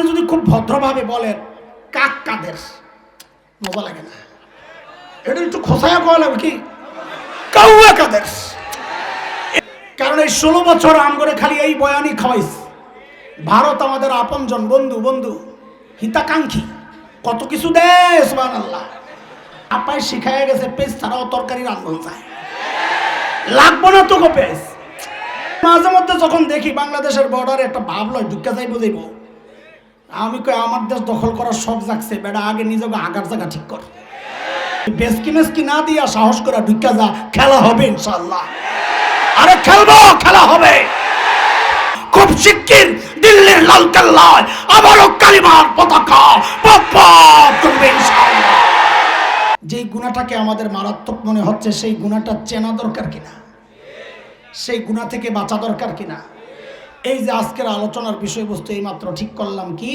আপনি যদি খুব ভদ্রভাবে বলেন, কাক কাদের? মজা লাগে না। এটা একটু খোসায়া কওয়া কি? কাউয়া কাদের? কারণ এই ষোলো বছর আম করে খালি এই বয়ানি খাওয়াইছে। ভারত আমাদের আপনজন বন্ধু বন্ধু, হিতাকাঙ্ক্ষী। কত কিছু দেয় সুবান আল্লাহ আপায় শিখায় গেছে পেজ ছাড়াও তরকারি রান্ধন চায় লাগবো না তোকে পেজ মাঝে মধ্যে যখন দেখি বাংলাদেশের বর্ডারে একটা ভাব লয় ঢুকে যাইব যাইব। আমি কই আমার দেশ দখল করার শখ জাগছে, বেটা আগে নিজেকে আগার জায়গা ঠিক কর। বেসকি মেসকি না দিয়া সাহস করে ঢুকে যা, খেলা হবে ইনশাল্লাহ আরে খেলব, খেলা হবে। খুব শিগগির দিল্লির লাল কেল্লায় আবারও কালিমার পতাকা করবে যেই গুণাটাকে আমাদের মারাত্মক মনে হচ্ছে, সেই গুণাটা চেনা দরকার কিনা? সেই গুণা থেকে বাঁচা দরকার কিনা? এই যে আজকের আলোচনার বিষয়বস্তু এইমাত্র ঠিক করলাম কি?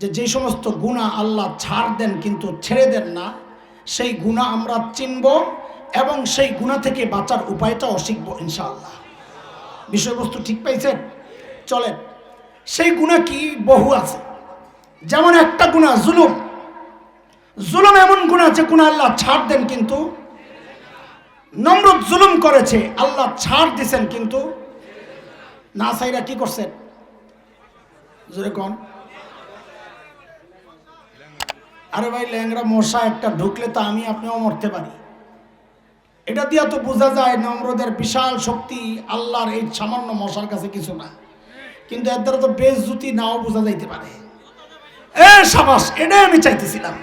যে যে সমস্ত গুণা আল্লাহ ছাড় দেন কিন্তু ছেড়ে দেন না, সেই গুণা আমরা চিনব এবং সেই গুণা থেকে বাঁচার উপায়টাও শিখব ইনশাআল্লাহ। বিষয়বস্তু ঠিক পাইছেন? চলেন, সেই গুণা কি বহু আছে? যেমন একটা গুণা জুলুম। জুলুম এমন গুণা যে গুণা আল্লাহ ছাড় দেন কিন্তু, নমরুদ জুলুম করেছে, আল্লাহ ছাড় দিছেন কিন্তু না সাইরা কি করছেন? জোরে কন। আরে ভাই ল্যাংরা মশা একটা ঢুকলে তো আমি আপনিও মরতে পারি। এটা দিয়া তো বোঝা যায় নম্রদের বিশাল শক্তি আল্লাহর এই সামান্য মশার কাছে কিছু না। কিন্তু এর দ্বারা তো বেশ জুতি নাও বোঝা যাইতে পারে। এ সাবাস, এটাই আমি চাইতেছিলাম।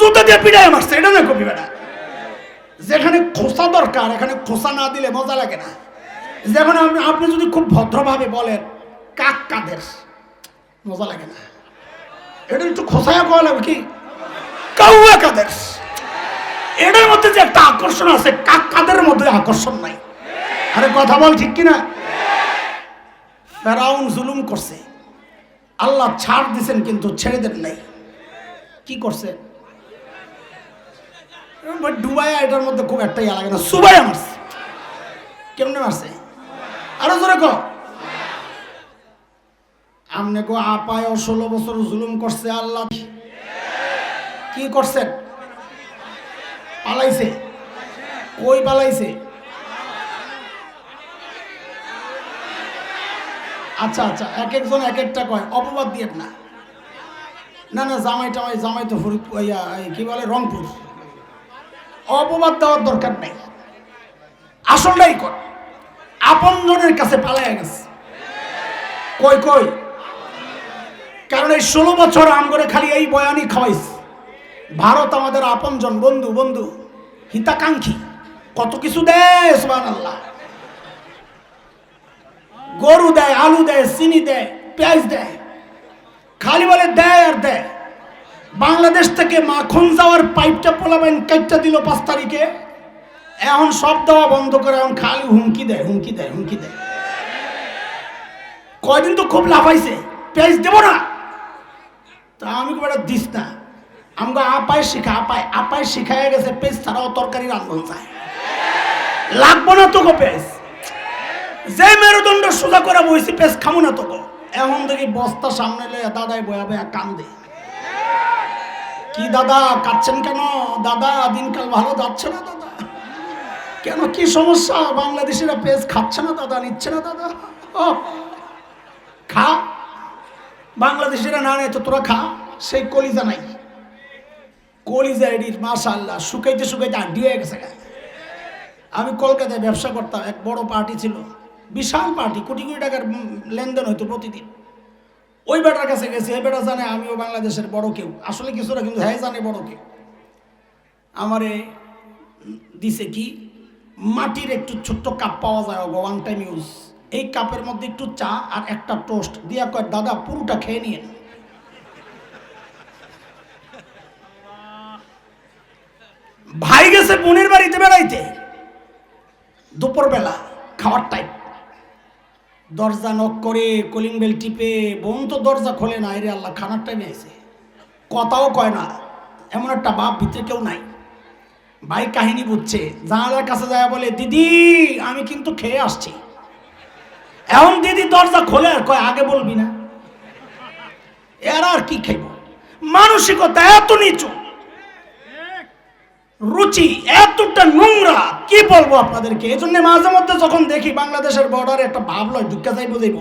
জুতা দিয়ে পিড়াই মারছে, এটা না কবি বেটা যেখানে খোসা দরকার, এখানে খোসা না দিলে মজা লাগে না। যেমন আপনি যদি খুব ভদ্রভাবে বলেন কাক কাদের মজা লাগে না। এটা একটু খোসায়া কওয়া লাগবে কি? কাউয়া কাদের এটার মধ্যে যে একটা আকর্ষণ আছে কাক কাদের মধ্যে আকর্ষণ নাই। আরে কথা বল ঠিক কিনা? ফেরাউন জুলুম করছে। আল্লাহ ছাড় দিছেন কিন্তু ছেড়ে দেন নাই। কি করছে? ডুবাইয়া এটার মধ্যে খুব একটা ইয়া লাগে না, সুবাইয়া মারছে। কেমনে মারছে? আরও জোরে কো আমনে কো আপায় ষোলো বছর জুলুম করছে আল্লাহ। কি করছেন? পালাইছে। কই পালাইছে? আচ্ছা আচ্ছা এক একজন এক একটা কয় অপবাদ দিয়ে না। না না জামাই টামাই জামাই তো ইয়া, কি বলে রংপুর। অপবাদ দেওয়ার দরকার নেই। আসলটাই কর আপন জনের কাছে পালাইয়া গেছে। কই কই? কারণ এই ষোলো বছর আম করে খালি এই বয়ানি খাওয়াইছে। ভারত আমাদের আপনজন বন্ধু বন্ধু, হিতাকাঙ্ক্ষী। কত কিছু দেয় সুবান আল্লাহ গরু দেয়, আলু দেয়, চিনি দেয়, পেঁয়াজ দেয়। খালি বলে দেয় আর দেয়। বাংলাদেশ থেকে মাখন যাওয়ার পাইপটা পোলাবেন কাইটটা দিল পাঁচ তারিখে। এখন সব দেওয়া বন্ধ করে, এখন খালি হুমকি দেয় হুমকি দেয় হুমকি দেয়। কয়দিন তো খুব লাফাইছে, পেঁয়াজ দেবো না। তা আমি একটা দিস না। আমাকে আপায় শিখা আপায় আপায় শিখায় গেছে, পেঁয়াজ ছাড়াও তরকারি রান্ধন চায়। লাগবো না তোকে পেঁয়াজ। যে মেরুদণ্ড সোজা করে বইছি, পেঁয়াজ খামো না তোকে। এখন দেখি বস্তা সামনে লয়ে দাদাই বয়া বয়া কান্দে। কি দাদা কাচ্ছেন কেন? দাদা, দিনকাল ভালো যাচ্ছে না দাদা? কেন? কি সমস্যা? বাংলাদেশিরা পেঁয়াজ খাচ্ছে না দাদা নিচ্ছে না দাদা? ও, খা। বাংলাদেশিরা না নেয় তো তোরা খা। সেই কলিজা নাই। কলিজা এডির মাশাল্লাহ শুকাইতে শুকাইতে আড্ডি হয়ে গেছে। আমি কলকাতায় ব্যবসা করতাম এক বড় পার্টি ছিল। বিশাল পার্টি কোটি কোটি টাকার লেনদেন হইতো প্রতিদিন। ওই বেটার কাছে গেছি ওই বেটা জানে আমিও বাংলাদেশের বড় কেউ। আসলে কিছুটা কিন্তু হ্যাঁ জানে বড় কেউ। আমারে দিছে কি? মাটির একটু ছোট্ট কাপ পাওয়া যায় ওয়ান টাইম ইউজ এই কাপের মধ্যে একটু চা আর একটা টোস্ট দিয়া কয়, দাদা, পুরোটা খেয়ে নিয়ে ভাই গেছে বোনের বাড়িতে বেড়াইতে। দুপুরবেলা, খাওয়ার টাইম দরজা নক করে কলিং বেল টিপে, বোন তো দরজা খোলে না, এরে আল্লাহ, খানার টাইমে এসে। কথাও কয় না, এমন একটা বাপ ভিতরে কেউ নাই। ভাই কাহিনী বুঝছে। জানালার কাছে যায় বলে, দিদি, আমি কিন্তু খেয়ে আসছি। এখন দিদি দরজা খোলে আর কয়, আগে বলবি না। এরা আর কি খাইব? মানসিকতা এত নিচু। রুচি এতটা নোংরা, কি বলব আপনাদেরকে? এই জন্য মাঝে মধ্যে যখন দেখি বাংলাদেশের বর্ডারে একটা ভাব লয়, ঢুকে যাই বুঝাইব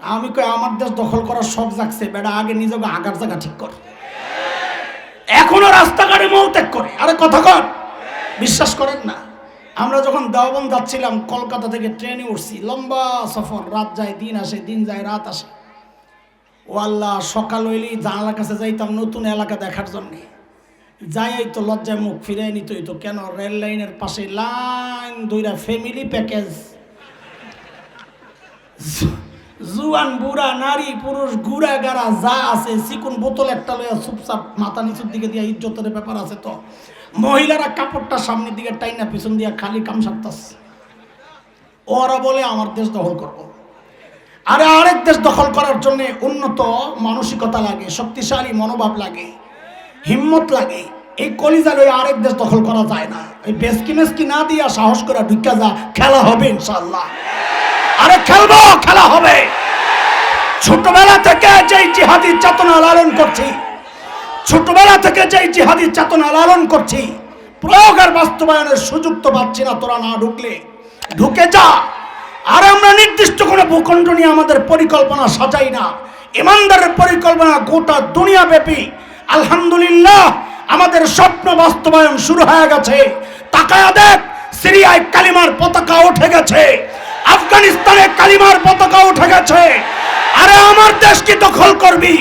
আমি কই আমার দেশ দখল করার শখ জাগছে, বেটা, আগে নিজেকে আগার জায়গা ঠিক কর। এখনও রাস্তাঘাটে মৌত্যাগ করে। আরে কথা কর বিশ্বাস করেন না। আমরা যখন দেওবন যাচ্ছিলাম, কলকাতা থেকে ট্রেনে উঠছি, লম্বা সফর, রাত যায়, দিন আসে, দিন যায়, রাত আসে। ও আল্লাহ, সকাল হইলেই জানালার কাছে যাইতাম নতুন এলাকা দেখার জন্যে। যাই তো লজ্জায় মুখ ফিরে নিত তো কেন রেল লাইনের পাশে লাইন দুইটা ফ্যামিলি প্যাকেজ জুয়ান, বুড়া, নারী, পুরুষ গুড়া গাড়া, যা আছে, চিকুন বোতল একটা লইয়া চুপচাপ মাথা নিচুর দিকে দিয়া ইজ্জতের ব্যাপার আছে তো। মহিলারা কাপড়টা সামনের দিকে টাইনা, পিছন দিয়া খালি কাম সারতাস ওরা বলে, আমার দেশ দখল করব। আরে, আরেক দেশ দখল করার জন্য উন্নত মানসিকতা লাগে, শক্তিশালী মনোভাব লাগে, হিম্মত লাগে। এই কলিজা লই আরেক দেশ দখল করা যায় না। এই বেসকি মেসকি না দিয়া সাহস করে ঢুকা যা, খেলা হবে ইনশাল্লাহ আরে খেলব, খেলা হবে। ছোটবেলা থেকে যেই জিহাদি চেতনা লালন করছি, ছোটবেলা থেকে যেই জিহাদি চেতনা লালন করছি প্রয়োগ আর বাস্তবায়নের সুযোগ তো পাচ্ছি না, তোরা না ঢুকলে। ঢুকে যা। আর আমরা নির্দিষ্ট কোনো ভূখণ্ড নিয়ে আমাদের পরিকল্পনা সাজাই না। ইমানদারের পরিকল্পনা গোটা দুনিয়া ব্যাপী আলহামদুলিল্লাহ, আমাদের স্বপ্ন বাস্তবায়ন শুরু হয়ে গেছে। তাকায়া দেখ, সিরিয়ায় কালিমার পতাকা উঠে গেছে। আফগানিস্তানে কালিমার পতাকা উঠে গেছে। আরে, আমার দেশ কি দখল করবি?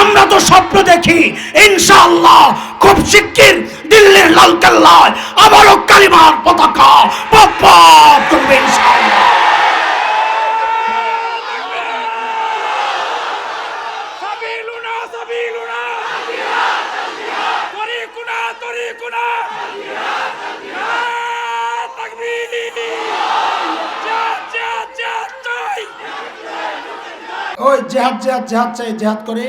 আমরা তো স্বপ্ন দেখি, ইনশাআল্লাহ, খুব শিগগির দিল্লির লাল কেল্লায় আবারও কালিমার পতাকা পপ করবে ইনশাআল্লাহ সাবিলুনা সাবিলুনা তরিকুনা তরিকুনা তাকবীর জাত জাত জাত চাই ওই জেহাদ জেহাদ জেহাদ চাই, জেহাদ করে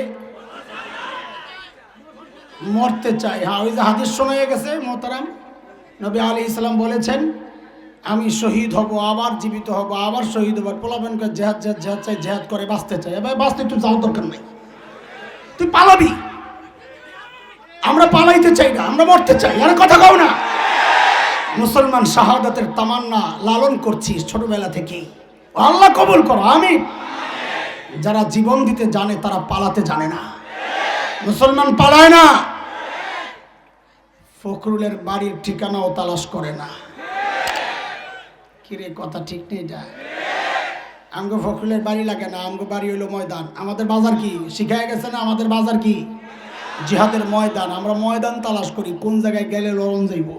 মরতে চাই। হ্যাঁ ওই যে হাদিস শোনা গেছে, মোহতারাম নবী আলী ইসলাম বলেছেন, আমি শহীদ হব, আবার জীবিত হব, আবার শহীদ হব পোলাবেন করে জেহাদ জেহাদ জেহাদ চাই, জেহাদ করে বাঁচতে চাই। এবার বাঁচতে তুই যাওয়ার দরকার নাই। তুই পালাবি। আমরা পালাইতে চাই না, আমরা মরতে চাই। আর কথা কও না। মুসলমান শাহাদাতের তামান্না লালন করছিস ছোটবেলা থেকেই। আল্লাহ কবুল করো আমি যারা জীবন দিতে জানে, তারা পালাতে জানে না। মুসলমান পালায় না। ফখরুলের বাড়ির ঠিকানাও তালাশ করে না। কিরে, কথা ঠিক নেই যায় আমগো ফখরুলের বাড়ি লাগে না আমগো বাড়ি হইল ময়দান। আমাদের বাজার কি? শিখায় গেছে না আমাদের বাজার কি? জিহাদের ময়দান। আমরা ময়দান তালাশ করি, কোন জায়গায় গেলে লড়ন যাইব?